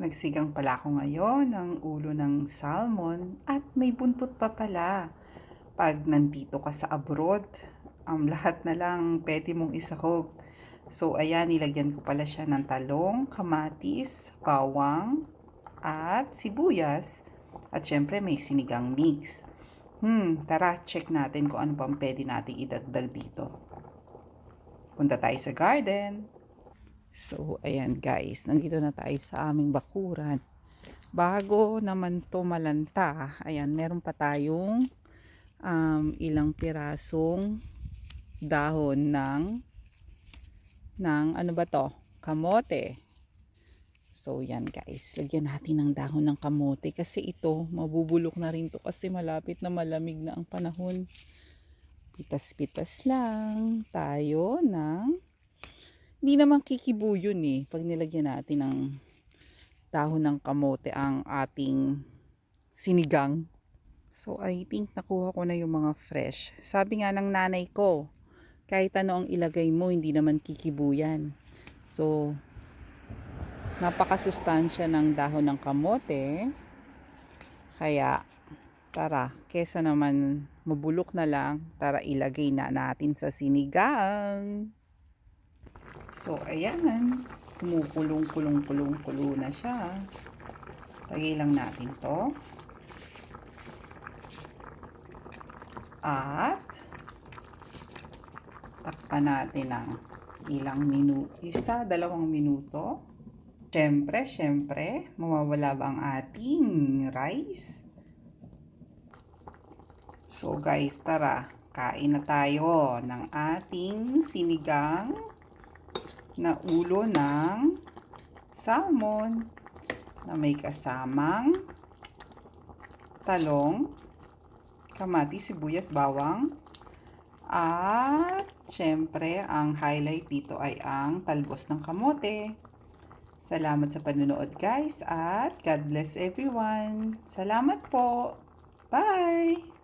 Nagsigang pala ako ngayon ng ulo ng salmon at may buntot pa pala. Pag nandito ka sa abroad, um, lahat na lang pwede mong isahog. So ayan, nilagyan ko pala siya ng talong, kamatis, bawang, at sibuyas. At syempre may sinigang mix. Hmm, tara, check natin kung ano pang pwede nating idagdag dito. Punta tayo sa garden. So, ayan guys, nandito na tayo sa aming bakuran. Bago naman to malanta, ayan, meron pa tayong um, ilang pirasong dahon ng ng ano ba to? Kamote. So, yan guys, lagyan natin ng dahon ng kamote kasi ito, mabubulok na rin to kasi malapit na malamig na ang panahon. Pitas-pitas lang tayo ng hindi naman kikibu yun eh. Pag nilagyan natin ng dahon ng kamote ang ating sinigang. So I think nakuha ko na yung mga fresh. Sabi nga ng nanay ko, kahit ano ang ilagay mo, hindi naman kikibu yan. So, napakasustansya ng dahon ng kamote. Kaya, tara, kesa naman mabulok na lang, tara ilagay na natin sa sinigang. So, ayan. Kumukulong-kulong-kulong-kulo na siya. Lagay lang natin to. At, takpan natin ng ilang minuto. Isa, dalawang minuto. Siyempre, siyempre, mawawala ba ang ating rice? So guys, tara, kain na tayo ng ating sinigang na ulo ng salmon na may kasamang talong, kamatis, sibuyas, bawang, at syempre ang highlight dito ay ang talbos ng kamote. Salamat sa panunood guys at God bless everyone. Salamat po. Bye!